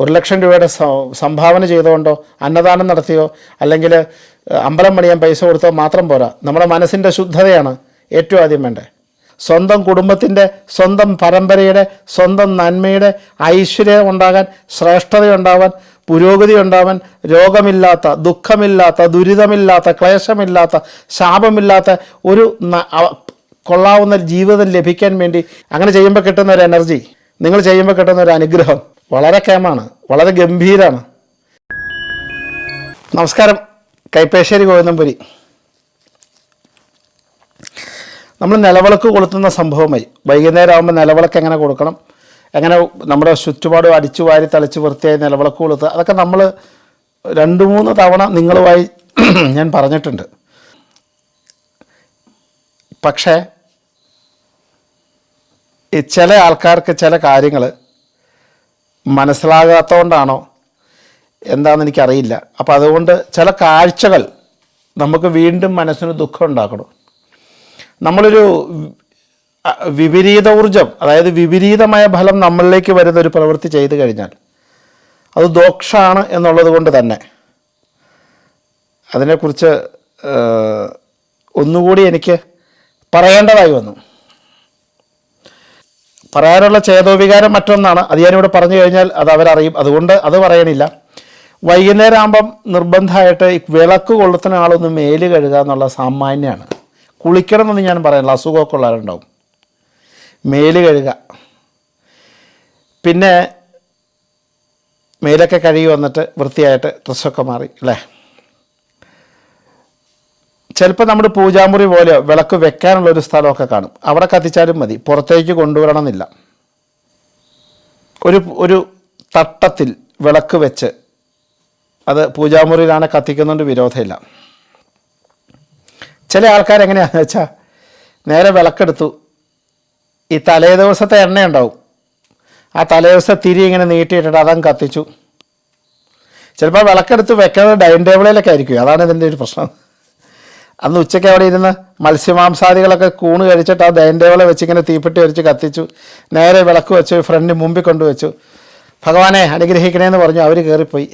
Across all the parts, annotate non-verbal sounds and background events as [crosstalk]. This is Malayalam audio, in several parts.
ഒരു ലക്ഷം രൂപയുടെ സംഭാവന ചെയ്തുകൊണ്ടോ അന്നദാനം നടത്തിയോ അല്ലെങ്കിൽ അമ്പലം പണിയാൻ പൈസ കൊടുത്തോ മാത്രം പോരാ. നമ്മുടെ മനസ്സിന്റെ ശുദ്ധതയാണ് ഏറ്റവും ആദ്യം വേണ്ടത്. സ്വന്തം കുടുംബത്തിന്റെ സ്വന്തം പരമ്പരയുടെ സ്വന്തം നന്മയുടെ ഐശ്വര്യം ഉണ്ടാകാൻ ശ്രേഷ്ഠതയുണ്ടാവാൻ പുരോഗതി ഉണ്ടാവാൻ രോഗമില്ലാത്ത ദുഃഖമില്ലാത്ത ദുരിതമില്ലാത്ത ക്ലേശമില്ലാത്ത ശാപമില്ലാത്ത ഒരു കൊള്ളാവുന്ന ജീവിതം ലഭിക്കാൻ വേണ്ടി അങ്ങനെ ചെയ്യുമ്പോൾ കിട്ടുന്ന ഒരു എനർജി നിങ്ങൾ ചെയ്യുമ്പോൾ കിട്ടുന്ന ഒരു അനുഗ്രഹം. വളരെ കേമാണ് വളരെ ഗംഭീരമാണ് നമസ്കാരം കൈപ്പേശ്ശേരി ഗോവിന്ദംപുരി. നമ്മൾ നിലവിളക്ക് കൊളുത്തുന്ന സംഭവമായി. വൈകുന്നേരം ആകുമ്പോൾ നിലവിളക്ക് എങ്ങനെ കൊടുക്കണം? എങ്ങനെ നമ്മുടെ ചുറ്റുപാടും അടിച്ചു വാരി തളിച്ച് വൃത്തിയായി നിലവിളക്ക് കൊളുത്തുക? അതൊക്കെ നമ്മൾ രണ്ട് മൂന്ന് തവണ നിങ്ങളുമായി [clears throat] ഞാൻ പറഞ്ഞിട്ടുണ്ട്. പക്ഷേ ചില ആൾക്കാർക്ക് ചില കാര്യങ്ങൾ മനസ്സിലാകാത്തതുകൊണ്ടാണോ എന്താണെന്ന് എനിക്കറിയില്ല അപ്പോൾ അതുകൊണ്ട് ചില കാഴ്ചകൾ നമുക്ക് വീണ്ടും മനസ്സിന് ദുഃഖം ഉണ്ടാക്കണം. നമ്മളൊരു വിപരീത ഊർജം അതായത് വിപരീതമായ ഫലം നമ്മളിലേക്ക് വരുന്ന ഒരു പ്രവൃത്തി ചെയ്തു കഴിഞ്ഞാൽ അത് ദോഷമാണ് എന്നുള്ളത് കൊണ്ട് തന്നെ. അതിനെക്കുറിച്ച് ഒന്നുകൂടി എനിക്ക് പറയേണ്ടതായി വന്നു. പറയാനുള്ള ചേതോവികാരം മറ്റൊന്നാണ്. അത് ഞാനിവിടെ പറഞ്ഞു കഴിഞ്ഞാൽ അത് അവരറിയും. അതുകൊണ്ട് അത് പറയണില്ല. വൈകുന്നേരം ആകുമ്പം നിർബന്ധമായിട്ട് വിളക്ക് കൊളുത്തുന്ന ആളൊന്ന് മേൽ കഴുകുക എന്നുള്ള സാമാന്യമാണ് കുളിക്കണം എന്നൊന്നും ഞാൻ പറയണില്ല അസുഖമൊക്കെ ഉള്ളവരുണ്ടാവും. മേൽ കഴുകുക. പിന്നെ മേലൊക്കെ കഴുകി വന്നിട്ട് വൃത്തിയായിട്ട് ഡ്രസ്സൊക്കെ മാറി. അല്ലേ? ചിലപ്പോൾ നമ്മുടെ പൂജാമുറി പോലെ വിളക്ക് വെക്കാനുള്ള ഒരു സ്ഥലമൊക്കെ കാണും. അവിടെ കത്തിച്ചാലും മതി. പുറത്തേക്ക് കൊണ്ടുവരണമെന്നില്ല. ഒരു ഒരു തട്ടത്തിൽ വിളക്ക് വെച്ച് അത് പൂജാമുറിയിലാണ് കത്തിക്കുന്നതുകൊണ്ട് വിരോധമില്ല. ചില ആൾക്കാർ എങ്ങനെയാണെന്ന് വെച്ചാൽ നേരെ വിളക്കെടുത്തു. ഈ തലേ ദിവസത്തെ എണ്ണ ഉണ്ടാവും ആ തലേ ദിവസത്തെ തിരി ഇങ്ങനെ നീട്ടിയിട്ടിട്ട് അതങ്ങ് കത്തിച്ചു. ചിലപ്പോൾ വിളക്കെടുത്ത് വെക്കുന്നത് ഡൈനിങ് ടേബിളിലൊക്കെ ആയിരിക്കും. അതാണ് ഇതിന്റെ ഒരു പ്രശ്നം. അന്ന് ഉച്ചയ്ക്ക് അവിടെ ഇരുന്ന് മത്സ്യമാംസാദികളൊക്കെ കൂണ് കഴിച്ചിട്ട് ആ ദൈൻടേവളെ വെച്ച് ഇങ്ങനെ തീപ്പെട്ടി വരച്ച് കത്തിച്ചു. നേരെ വിളക്ക് വെച്ചു ഫ്രണ്ട് മുമ്പിൽ കൊണ്ടുവച്ചു. ഭഗവാനെ അനുഗ്രഹിക്കണേന്ന് പറഞ്ഞു അവർ കയറിപ്പോയി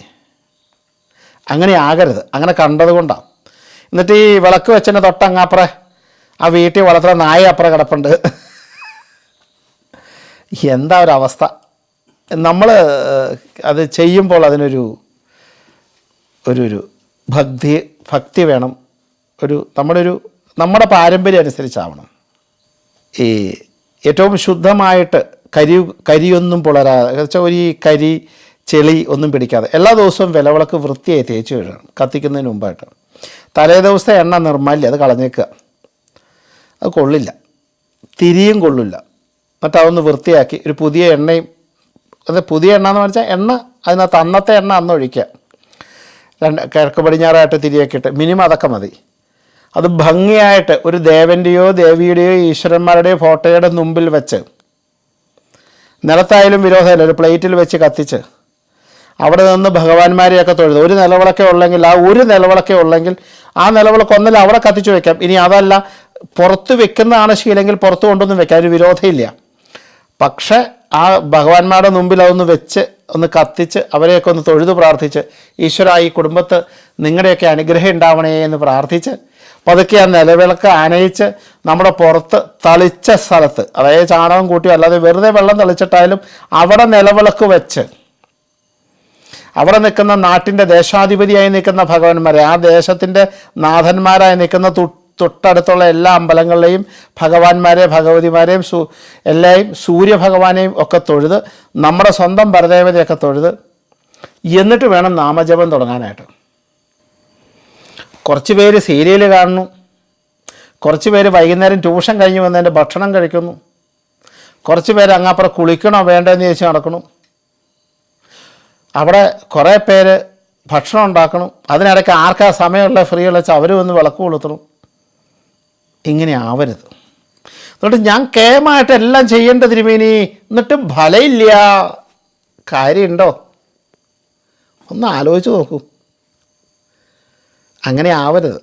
അങ്ങനെ ആകരുത്. അങ്ങനെ കണ്ടതുകൊണ്ടാണ് എന്നിട്ട് ഈ വിളക്ക് വെച്ചതിന്റെ തൊട്ടങ്ങാപ്പുറേ ആ വീട്ടിൽ വളർത്തുന്ന നായ അപ്പുറം കിടപ്പുണ്ട്. എന്താ ഒരു അവസ്ഥ? നമ്മൾ അത് ചെയ്യുമ്പോൾ അതിനൊരു ഒരു ഒരു ഭക്തി ഭക്തി വേണം. ഒരു നമ്മുടെ ഒരു നമ്മുടെ പാരമ്പര്യം അനുസരിച്ചാവണം. ഈ ഏറ്റവും ശുദ്ധമായിട്ട് കരി കരിയൊന്നും പുളരാതെ വെച്ചാൽ ഒരു കരി ചെളി ഒന്നും പിടിക്കാതെ എല്ലാ ദിവസവും വിലവിളക്ക് വൃത്തിയായി തേച്ച് കഴുകണം കത്തിക്കുന്നതിന് മുമ്പായിട്ട്. തലേ ദിവസത്തെ എണ്ണ നിർമ്മല്യം അത് കളഞ്ഞേക്കുക. അത് കൊള്ളില്ല. തിരിയും കൊള്ളില്ല. അതൊന്ന് വൃത്തിയാക്കി ഒരു പുതിയ എണ്ണയും അത് പുതിയ എണ്ണ എന്ന് പറഞ്ഞാൽ എണ്ണ അതിനകത്ത് അന്നത്തെ എണ്ണ അന്ന് ഒഴിക്കുക രണ്ട് കിഴക്ക് പടിഞ്ഞാറായിട്ട് തിരിയൊക്കെ ഇട്ട് മിനിമം അതൊക്കെ മതി. അത് ഭംഗിയായിട്ട് ഒരു ദേവന്റെയോ ദേവിയുടെയോ ഈശ്വരന്മാരുടെയോ ഫോട്ടോയുടെ മുമ്പിൽ വെച്ച് നിലത്തായാലും വിരോധമില്ല ഒരു പ്ലേറ്റിൽ വെച്ച് കത്തിച്ച് അവിടെ നിന്ന് ഭഗവാന്മാരെയൊക്കെ തൊഴുത്. ഒരു നിലവിളക്കെ ഉള്ളെങ്കിൽ ആ ഒരു നിലവിളക്കെ ഉള്ളെങ്കിൽ ആ നിലവിളക്ക് ഒന്നല്ല അവിടെ കത്തിച്ചു വെക്കാം. ഇനി അതല്ല പുറത്ത് വെക്കുന്നതാണ് ശീലെങ്കിൽ പുറത്ത് കൊണ്ടൊന്നും വെക്കാം. ഒരു വിരോധമില്ല. പക്ഷെ ആ ഭഗവാന്മാരുടെ മുമ്പിൽ അതൊന്ന് വെച്ച് ഒന്ന് കത്തിച്ച് അവരെയൊക്കെ ഒന്ന് തൊഴുതു പ്രാർത്ഥിച്ച് ഈശ്വര ഈ കുടുംബത്ത് നിങ്ങളുടെയൊക്കെ അനുഗ്രഹം ഉണ്ടാവണേ എന്ന് പ്രാർത്ഥിച്ച് പതുക്കെ ആ നിലവിളക്ക് ആനയിച്ച് നമ്മുടെ പുറത്ത് തളിച്ച സ്ഥലത്ത് അതായത് ചാണകം കൂട്ടി അല്ലാതെ വെറുതെ വെള്ളം തളിച്ചിട്ടായാലും അവിടെ നിലവിളക്ക് വെച്ച് അവിടെ നിൽക്കുന്ന നാട്ടിന്റെ ദേശാധിപതിയായി നിൽക്കുന്ന ഭഗവാന്മാരെ ആ ദേശത്തിന്റെ നാഥന്മാരായി നിൽക്കുന്ന തൊട്ടടുത്തുള്ള എല്ലാ അമ്പലങ്ങളിലെയും ഭഗവാന്മാരെ ഭഗവതിമാരെയും സൂ എല്ലായും സൂര്യഭഗവാനെയും ഒക്കെ തൊഴുത് നമ്മുടെ സ്വന്തം പരദേവതയൊക്കെ തൊഴുത് എന്നിട്ട് വേണം നാമജപം തുടങ്ങാനായിട്ട്. കുറച്ച് പേര് സീരിയൽ കാണുന്നു. കുറച്ച് പേര് വൈകുന്നേരം ട്യൂഷൻ കഴിഞ്ഞ് വന്നതിന്റെ ഭക്ഷണം കഴിക്കുന്നു. കുറച്ച് പേര് അങ്ങാപ്പുറം കുളിക്കണോ വേണ്ടെന്ന് ചോദിച്ച് നടക്കണം അവിടെ കുറേ പേര് ഭക്ഷണം ഉണ്ടാക്കണം. അതിനിടയ്ക്ക് ആർക്കാ സമയമുള്ള ഫ്രീ ഉള്ള അവർ വന്ന് വിളക്ക് കൊളുത്തണം. ഇങ്ങനെ ആവരുത്. എന്നിട്ട് ഞാൻ കേമായിട്ട് എല്ലാം ചെയ്യേണ്ട തിരുമേനി എന്നിട്ടും ഫലമില്ല കാര്യമുണ്ടോ? ഒന്ന് ആലോചിച്ച് നോക്കൂ. അങ്ങനെ ആവരുത്.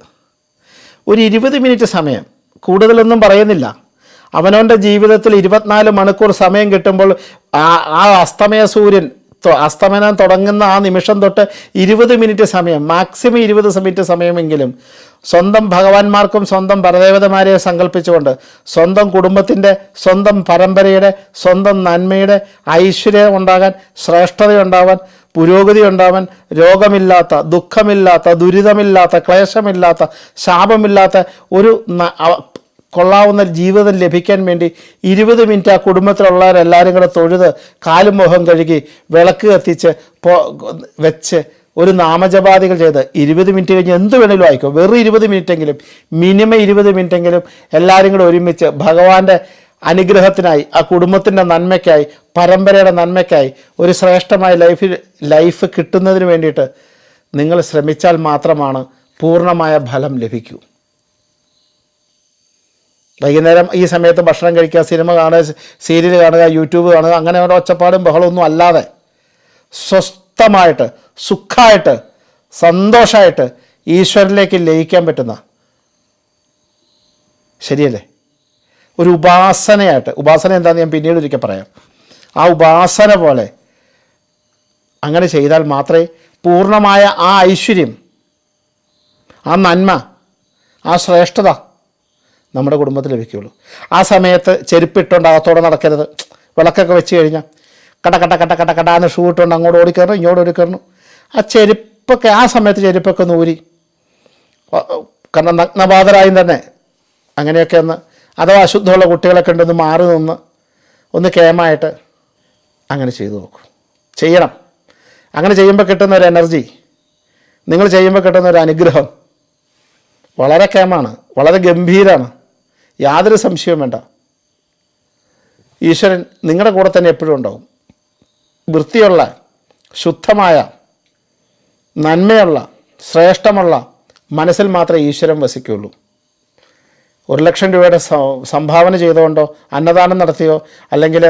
ഒരു ഇരുപത് മിനിറ്റ് സമയം. കൂടുതലൊന്നും പറയുന്നില്ല. അവനവന്റെ ജീവിതത്തിൽ ഇരുപത്തിനാല് മണിക്കൂർ സമയം കിട്ടുമ്പോൾ ആ അസ്തമയ സൂര്യൻ അസ്തമനം തുടങ്ങുന്ന ആ നിമിഷം തൊട്ട് ഇരുപത് മിനിറ്റ് സമയം മാക്സിമം ഇരുപത് മിനിറ്റ് സമയമെങ്കിലും സ്വന്തം ഭഗവാന്മാർക്കും സ്വന്തം പരദേവതമാരെ സങ്കല്പിച്ചുകൊണ്ട് സ്വന്തം കുടുംബത്തിന്റെ സ്വന്തം പരമ്പരയുടെ സ്വന്തം നന്മയുടെ ഐശ്വര്യം ഉണ്ടാകാൻ ശ്രേഷ്ഠതയുണ്ടാവാൻ പുരോഗതി ഉണ്ടാവാൻ രോഗമില്ലാത്ത ദുഃഖമില്ലാത്ത ദുരിതമില്ലാത്ത ക്ലേശമില്ലാത്ത ശാപമില്ലാത്ത ഒരു കൊള്ളാവുന്ന ജീവിതം ലഭിക്കാൻ വേണ്ടി ഇരുപത് മിനിറ്റ് ആ കുടുംബത്തിലുള്ളവരെല്ലാവരും കൂടെ തൊഴുത് കാലും മുഖം കഴുകി വിളക്ക് കത്തിച്ച് വെച്ച് ഒരു നാമജപാദികൾ ചെയ്ത് ഇരുപത് മിനിറ്റ് കഴിഞ്ഞ് എന്ത് വേണമെങ്കിലും ആയിക്കോ. വെറും ഇരുപത് മിനിറ്റെങ്കിലും മിനിമം ഇരുപത് മിനിറ്റെങ്കിലും എല്ലാവരും കൂടെ ഒരുമിച്ച് ഭഗവാന്റെ അനുഗ്രഹത്തിനായി ആ കുടുംബത്തിന്റെ നന്മയ്ക്കായി പരമ്പരയുടെ നന്മയ്ക്കായി ഒരു ശ്രേഷ്ഠമായ ലൈഫ് ലൈഫ് കിട്ടുന്നതിന് വേണ്ടിയിട്ട് നിങ്ങൾ ശ്രമിച്ചാൽ മാത്രമാണ് പൂർണമായ ഫലം ലഭിക്കൂ. വൈകുന്നേരം ഈ സമയത്ത് ഭക്ഷണം കഴിക്കുക സിനിമ കാണുക സീരിയൽ കാണുക യൂട്യൂബ് കാണുക അങ്ങനെ ഒരു ഒച്ചപ്പാടും ബഹളമൊന്നും അല്ലാതെ സ്വസ്ഥമായിട്ട് സുഖമായിട്ട് സന്തോഷമായിട്ട് ഈശ്വരനിലേക്ക് ലയിക്കാൻ പറ്റുന്ന ശരിയല്ലേ? ഒരു ഉപാസനയായിട്ട് ഉപാസന എന്താണെന്ന് ഞാൻ പിന്നീട് ഒരിക്കൽ പറയാം. ആ ഉപാസന പോലെ അങ്ങനെ ചെയ്താൽ മാത്രമേ പൂർണമായ ആ ഐശ്വര്യം ആ നന്മ ആ ശ്രേഷ്ഠത നമ്മുടെ കുടുംബത്തിൽ ലഭിക്കുകയുള്ളൂ. ആ സമയത്ത് ചെരുപ്പിട്ടുകൊണ്ട് അകത്തോടെ നടക്കരുത്. വിളക്കൊക്കെ വെച്ച് കഴിഞ്ഞാൽ കട കട കട കട കട എന്ന് ഷൂ ഇട്ടുകൊണ്ട് അങ്ങോട്ട് ഓടിക്കയറണം ഇങ്ങോട്ട് ഓടിക്കയറണം. ആ ചെരുപ്പൊക്കെ ആ സമയത്ത് ചെരുപ്പൊക്കെ ഒന്ന് ഊരി. കാരണം നഗ്നബാധരായും തന്നെ അങ്ങനെയൊക്കെ ഒന്ന് അഥവാ അശുദ്ധമുള്ള കുട്ടികളൊക്കെ ഉണ്ടെന്ന് മാറി നിന്ന് ഒന്ന് കേമായിട്ട് അങ്ങനെ ചെയ്തു നോക്കും. ചെയ്യണം. അങ്ങനെ ചെയ്യുമ്പോൾ കിട്ടുന്ന ഒരു എനർജി നിങ്ങൾ ചെയ്യുമ്പോൾ കിട്ടുന്ന ഒരു അനുഗ്രഹം വളരെ കേമാണ് വളരെ ഗംഭീരമാണ് യാതൊരു സംശയവും വേണ്ട. ഈശ്വരൻ നിങ്ങളുടെ കൂടെ തന്നെ എപ്പോഴും ഉണ്ടാവും. വൃത്തിയുള്ള ശുദ്ധമായ നന്മയുള്ള ശ്രേഷ്ഠമുള്ള മനസ്സിൽ മാത്രമേ ഈശ്വരൻ വസിക്കുകയുള്ളൂ. ഒരു ലക്ഷം രൂപയുടെ സംഭാവന ചെയ്തുകൊണ്ടോ അന്നദാനം നടത്തിയോ അല്ലെങ്കിൽ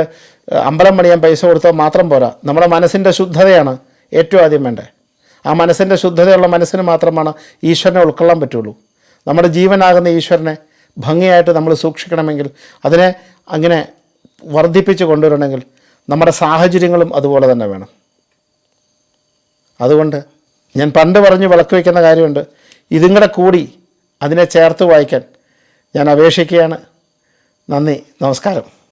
അമ്പലം പണിയാൻ പൈസ കൊടുത്തോ മാത്രം പോരാ. നമ്മുടെ മനസ്സിന്റെ ശുദ്ധതയാണ് ഏറ്റവും ആദ്യം വേണ്ടത്. ആ മനസ്സിന്റെ ശുദ്ധതയുള്ള മനസ്സിന് മാത്രമാണ് ഈശ്വരനെ ഉൾക്കൊള്ളാൻ പറ്റുള്ളൂ. നമ്മുടെ ജീവനാകുന്ന ഈശ്വരനെ ഭംഗിയായിട്ട് നമ്മൾ സൂക്ഷിക്കണമെങ്കിൽ അതിനെ അങ്ങനെ വർദ്ധിപ്പിച്ച് കൊണ്ടുവരണമെങ്കിൽ നമ്മുടെ സാഹചര്യങ്ങളും അതുപോലെ തന്നെ വേണം. അതുകൊണ്ട് ഞാൻ പണ്ട് പറഞ്ഞ് വിളക്ക് വയ്ക്കുന്ന കാര്യമുണ്ട്. ഇതും കൂടെ കൂടി അതിനെ ചേർത്ത് വായിക്കാൻ ഞാൻ അപേക്ഷിക്കുകയാണ്. നന്ദി നമസ്കാരം.